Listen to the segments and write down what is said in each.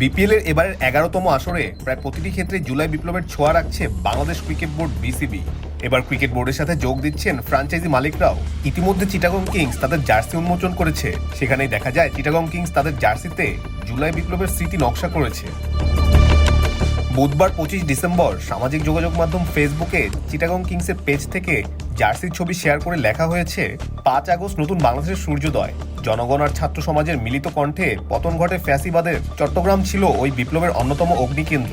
BPL এর এবারের এগারোতম আসরে প্রায় প্রতিটি ক্ষেত্রে জুলাই বিপ্লবের ছোঁয়া রাখছে বাংলাদেশ ক্রিকেট বোর্ড বিসিবি। এবার ক্রিকেট বোর্ডের সাথে যোগ দিচ্ছেন ফ্রাঞ্চাইজি মালিকরাও। ইতিমধ্যে চিটাগং কিংস তাদের জার্সি উন্মোচন করেছে। সেখানেই দেখা যায় চিটাগং কিংস তাদের জার্সিতে জুলাই বিপ্লবের স্মৃতি নকশা করেছে। বুধবার পঁচিশ ডিসেম্বর সামাজিক যোগাযোগ মাধ্যম ফেসবুকে চিটাগং কিংসের পেজ থেকে জার্সির ছবি শেয়ার করে লেখা হয়েছে, পাঁচ আগস্ট নতুন বাংলাদেশের সূর্যোদয়। জনগণ আর ছাত্র সমাজের মিলিত কণ্ঠে পতন ঘটে ফ্যাসিবাদের। চট্টগ্রাম ছিল ওই বিপ্লবের অন্যতম অগ্নিকেন্দ্র।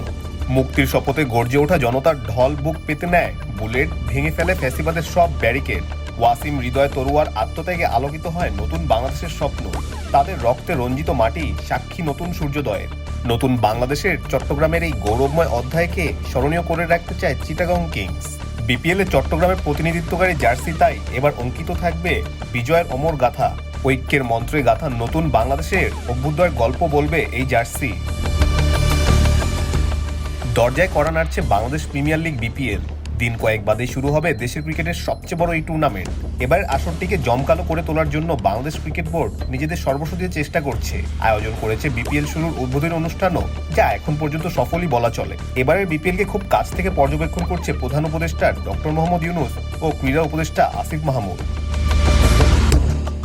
মুক্তির শপথে গর্জে ওঠা জনতার ঢল বুক পেতে নেয়, বুলেট ভেঙে ফেলে ফ্যাসিবাদের সব ব্যারিকেড। ওয়াসিম হৃদয় তরুয়ার আত্মত্যাগে আলোকিত হয় নতুন বাংলাদেশের স্বপ্ন। তাদের রক্তে রঞ্জিত মাটি সাক্ষী নতুন সূর্যোদয়ের। নতুন বাংলাদেশের চট্টগ্রামের এই গৌরবময় অধ্যায়কে স্মরণীয় করে রাখতে চায় চিটাগং কিংস। বিপিএল চট্টগ্রামের প্রতিনিধিত্বকারী জার্সি তাই এবার অঙ্কিত থাকবে বিজয়ের অমর গাথা। ঐক্যের মন্ত্রে গাথা নতুন বাংলাদেশের অভ্যুদয়ের গল্প বলবে এই জার্সি। দরজায় করা নাড়ছে বাংলাদেশ প্রিমিয়ার লিগ বিপিএল দিন কয়েক বাদে শুরু হবে দেশের ক্রিকেটের সবচেয়ে বড় এই টুর্নামেন্ট এবার আসরটিকে জমকালো করে তোলার জন্য বাংলাদেশ ক্রিকেট বোর্ড নিজেদের সর্বস্ব দিয়ে চেষ্টা করছে। আয়োজন করেছে বিপিএল শুরুর উদ্বোধনী অনুষ্ঠানও, যা এখন পর্যন্ত সফলই বলা চলে। এবারের বিপিএল কে খুব কাছ থেকে পর্যবেক্ষণ করছে প্রধান উপদেষ্টা ডক্টর মোহাম্মদ ইউনুস ও ক্রীড়া উপদেষ্টা আসিফ মাহমুদ।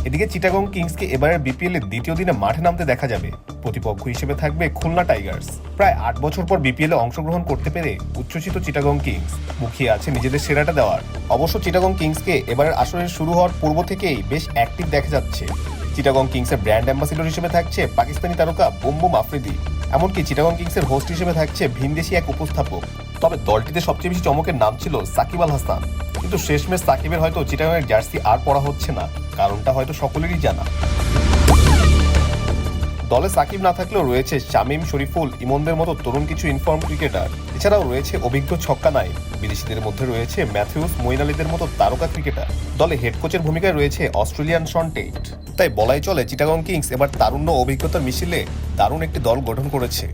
এদিকে চিটাগং কিংসকে এবারের বিপিএল এর দ্বিতীয় দিনে মাঠে নামতে দেখা যাবে। প্রতিপক্ষ হিসেবে থাকবে খুলনা টাইগার্স। প্রায় আট বছর পর বিপিএল এ অংশগ্রহণ করতে পেরে উচ্ছ্বসিত চিটাগং কিংস। মুখিয়ে আছে নিজেদের সেরাটা দেওয়ার। অবশ্য চিটাগং কিংসকে এবারের আসরের শুরু হওয়ার পূর্ব থেকেই বেশ অ্যাক্টিভ দেখা যাচ্ছে। চিটাগং কিংসের ব্র্যান্ড অ্যাম্বাসিডর হিসেবে থাকছে পাকিস্তানি তারকা বুমবুম আফ্রিদি। এমনকি চিটাগং কিংসের হোস্ট হিসেবে থাকছে ভিনদেশি এক উপস্থাপক। তবে দলটিতে সবচেয়ে বেশি চমকের নাম ছিল সাকিব আল হাসান। কিন্তু শেষমেশ সাকিবের হয়তো চিটাগংয়ের জার্সি আর পরা হচ্ছে না, কারণটা হয়তো সকলেরই জানা। দলে সাকিব না থাকলেও রয়েছে শামীম শরীফুল, ইমনদের মতো তরুণ কিছু ইনফর্ম ক্রিকেটার এছাড়াও রয়েছে অভিজ্ঞ ছক্কা নাইম বিদেশিদের মধ্যে রয়েছে ম্যাথিউস মইন আলীদের মতো তারকা ক্রিকেটার দলে হেড কোচের ভূমিকায় রয়েছে অস্ট্রেলিয়ান শন টেইট। তাই বলাই চলে, চিটাগং কিংস এবার তারুণ্য অভিজ্ঞতা মিছিলে দারুণ একটি দল গঠন করেছে।